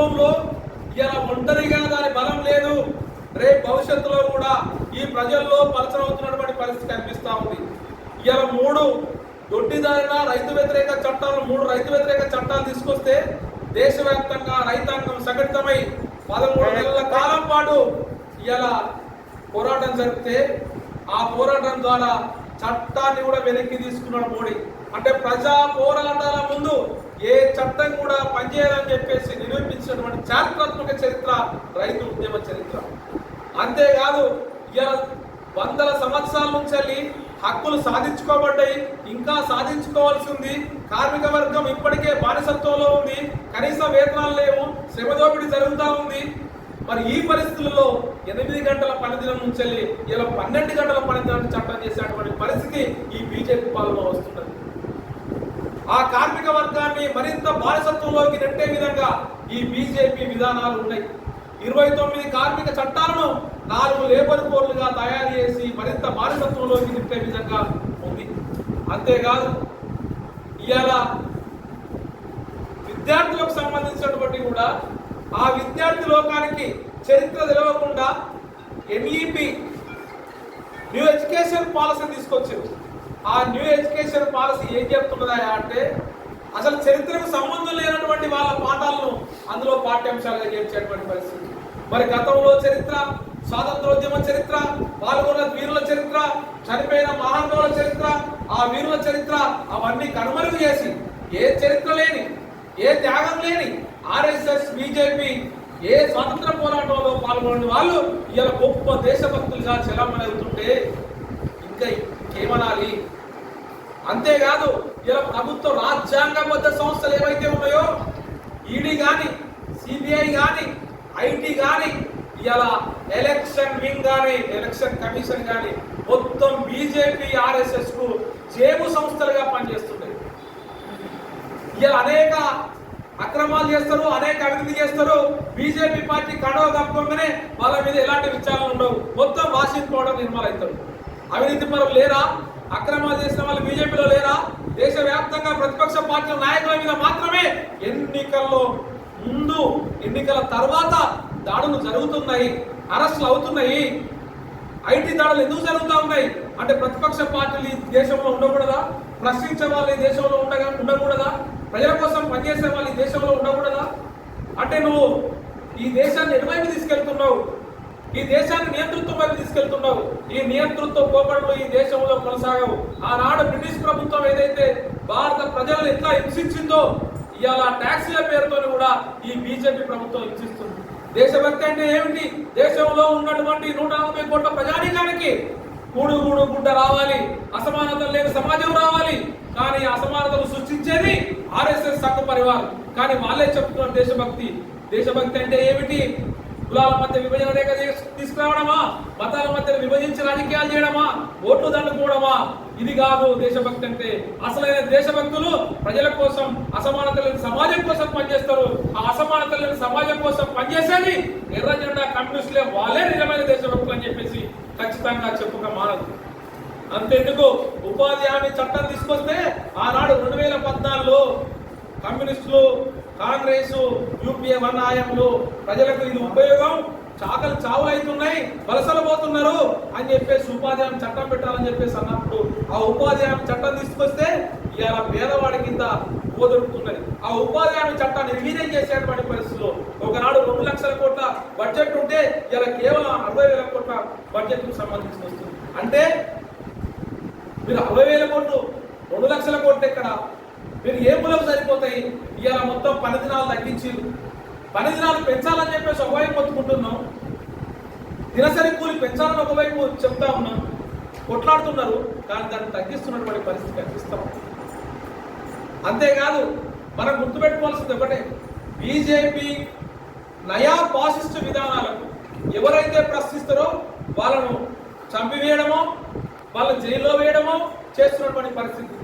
రూపంలో ఇలా ఒంటరిగా దాని బలం లేదు. రేపు భవిష్యత్తులో కూడా ఈ ప్రజల్లో పలచనవుతున్నటువంటి పరిస్థితి కనిపిస్తా ఉంది. ఇలా మూడు దొడ్డిదారిన రైతు వ్యతిరేక చట్టాలు మూడు రైతు వ్యతిరేక చట్టాలు తీసుకొస్తే దేశవ్యాప్తంగా రైతాంగం సంఘటితమై పదమూడు నెలల కాలం పాటు ఇలా పోరాటం జరిపితే ఆ పోరాటం ద్వారా చట్టాన్ని కూడా వెనక్కి తీసుకున్నాడు మోడీ. అంటే ప్రజా పోరాటాల ముందు ఏ చట్టం కూడా పనిచేయాలని చెప్పేసి నిరూపించినటువంటి చారిత్రాత్మక చరిత్ర రైతు ఉద్యమ చరిత్ర. అంతేకాదు ఇలా వందల సంవత్సరాల నుంచి వెళ్ళి హక్కులు సాధించుకోబడ్డాయి ఇంకా సాధించుకోవాల్సి ఉంది. కార్మిక వర్గం ఇప్పటికే బానిసత్వంలో ఉంది కనీస వేతనాలు లేవు శ్రమ దోపిడీ జరుగుతూ ఉంది. మరి ఈ పరిస్థితుల్లో ఎనిమిది గంటల పనిదినం నుంచి వెళ్ళి ఇలా పన్నెండు గంటల పనిదినం చట్టం చేసేటువంటి పరిస్థితి ఈ బీజేపీ పాలన వస్తున్నది. ఆ కార్మిక వర్గాన్ని మరింత బానిసత్వంలోకి నెట్టే విధంగా ఈ బీజేపీ విధానాలు ఉన్నాయి. ఇరవై తొమ్మిది కార్మిక చట్టాలను నాలుగు లేబర్ కోడ్లుగా తయారు చేసి మరింత బానిసత్వంలోకి నెట్టే విధంగా ఉంది. అంతేకాదు ఇవాళ విద్యార్థులకు సంబంధించినటువంటి కూడా ఆ విద్యార్థి లోకానికి చరిత్ర తెలవకుండా ఎన్ఈపి న్యూ ఎడ్యుకేషన్ పాలసీ తీసుకొచ్చారు. ఆ న్యూ ఎడ్యుకేషన్ పాలసీ ఏం చెప్తున్నదా అంటే అసలు చరిత్రకు సంబంధం లేనటువంటి వాళ్ళ పాఠాలను అందులో పాఠ్యాంశాలుగా చేర్చేటువంటి పరిస్థితి. మరి గతంలో చరిత్ర స్వాతంత్రోద్యమ చరిత్ర పాల్గొన్న వీరుల చరిత్ర చనిపోయిన మహానుభావుల చరిత్ర ఆ వీరుల చరిత్ర అవన్నీ కనుమరుగు చేసి ఏ చరిత్ర లేని ఏ త్యాగం లేని ఆర్ఎస్ఎస్ బీజేపీ ఏ స్వాతంత్ర పోరాటంలో పాల్గొని వాళ్ళు ఇలా గొప్ప దేశభక్తులుగా చెలమని అవుతుంటే ఇంకా ఏమనాలి అంతేకాదు ఇలా ప్రభుత్వ రాజ్యాంగబద్ధ సంస్థలు ఏవైతే ఉన్నాయో ఈడీ కానీ సిబిఐ కానీ ఐటీ కానీ ఇలా ఎలక్షన్ వింగ్ కానీ ఎలక్షన్ కమిషన్ కానీ మొత్తం బీజేపీ ఆర్ఎస్ఎస్కు జేబు సంస్థలుగా పనిచేస్తున్నాయి. ఇలా అనేక అక్రమాలు చేస్తారు అనేక అవినీతి చేస్తారు. బీజేపీ పార్టీ కడవ కప్పుకోగానే వాళ్ళ మీద ఎలాంటి విచారాలు ఉండవు. మొత్తం వాసించుకోవడం నిర్మలవుతారు అవినీతి పరులు లేరా? అక్రమాలు చేసిన వాళ్ళు బీజేపీలో లేరా? దేశవ్యాప్తంగా ప్రతిపక్ష పార్టీల నాయకుల మీద మాత్రమే ఎన్నికల్లో ముందు ఎన్నికల తర్వాత దాడులు జరుగుతున్నాయి అరెస్టులు అవుతున్నాయి. ఐటీ దాడులు ఎందుకు జరుగుతూ ఉన్నాయి? అంటే ప్రతిపక్ష పార్టీలు ఈ దేశంలో ఉండకూడదా? ప్రశ్నించే వాళ్ళు ఈ దేశంలో ఉండగా ఉండకూడదా? ప్రజల కోసం పనిచేసే వాళ్ళు ఈ దేశంలో ఉండకూడదా? అంటే నువ్వు ఈ దేశాన్ని ఎటువైపు తీసుకెళ్తున్నావు? ఈ దేశాన్ని నియంతృత్వం వైపు తీసుకెళ్తున్నావు. ఈ నియంతృత్వ పోకడలు ఈ దేశంలో కొనసాగవు. ఆనాడు బ్రిటిష్ ప్రభుత్వం ఏదైతే భారత ప్రజలను ఎట్లా హింసించిందో ఇవాళ ట్యాక్సీల పేరుతో కూడా ఈ బీజేపీ ప్రభుత్వం హింసిస్తుంది. దేశభక్తి అంటే ఏమిటి? దేశంలో ఉన్నటువంటి నూట నలభై కోట్ల ప్రజానీకానికి కూడు కూడు గుడ్డ రావాలి. అసమానతలు లేని సమాజం రావాలి. కానీ అసమానతలు సృష్టించేది ఆర్ఎస్ఎస్ సంఘ పరివారం. కానీ వాళ్ళే చెప్తున్నారు దేశభక్తి. దేశభక్తి అంటే ఏమిటి? కులాల మధ్య విభజన రేఖ తీసుకురావడమా? మతాల మధ్య విభజించి రాజకీయాలు చేయడమా? ఓట్లు దండుకోవడమా? ఇది కాదు దేశభక్తి అంటే. అసలైన దేశభక్తులు ప్రజల కోసం అసమానత లేని సమాజం కోసం పనిచేస్తారు. ఆ అసమానత లేని సమాజం కోసం పనిచేసేది ఎర్ర జెండా కమ్యూనిస్టులే. వాళ్ళే నిజమైన దేశభక్తులు అని చెప్పేసి ఖచ్చితంగా చెప్పుక మానదు అంతెందుకు? ఉపాధి హామీ చట్టం తీసుకొస్తే ఆనాడు రెండు వేల పద్నాలుగులో కమ్యూనిస్టులు కాంగ్రెస్ యూపీఏ వన్ ఆయంలో ప్రజలకు ఇది ఉపయోగం. చాకలు చావు అవుతున్నాయి వలసలు పోతున్నారు అని చెప్పేసి ఉపాధి హామీ చట్టం పెట్టాలని చెప్పేసి అన్నప్పుడు ఆ ఉపాధి హామీ చట్టం తీసుకొస్తే ఇలా పేదవాడి కింద పోదొరుకుతున్నది. ఆ ఉపాధి హామీ చట్టాన్ని రిలీజ్ చేసేటువంటి పరిస్థితుల్లో ఒకనాడు రెండు లక్షల కోట్ల బడ్జెట్ ఉంటే ఇలా కేవలం అరవై వేల కోట్ల బడ్జెట్కు సంబంధించి వస్తుంది. అంటే మీరు అరవై వేల కోట్లు రెండు లక్షల కోట్లు ఎక్కడ? మీరు ఏ మూలకు సరిపోతాయి? ఇవాళ మొత్తం పని దినాలు తగ్గించి పని దినాలు పెంచాలని చెప్పేసి ఒకవైపు పొత్తుకుంటున్నాం దినసరి కూలి పెంచాలని ఒకవైపు చెప్తా ఉన్నాం. కొట్లాడుతున్నారు కానీ దాన్ని తగ్గిస్తున్నటువంటి పరిస్థితి కనిపిస్తాం. అంతేకాదు మనం గుర్తుపెట్టుకోవాల్సింది ఒకటే. బీజేపీ నయా పాసిస్ట్ విధానాలకు ఎవరైతే ప్రశ్నిస్తారో వాళ్ళను చంపివేయడమో వాళ్ళ జైల్లో వేయడమో చేస్తున్నటువంటి పరిస్థితి.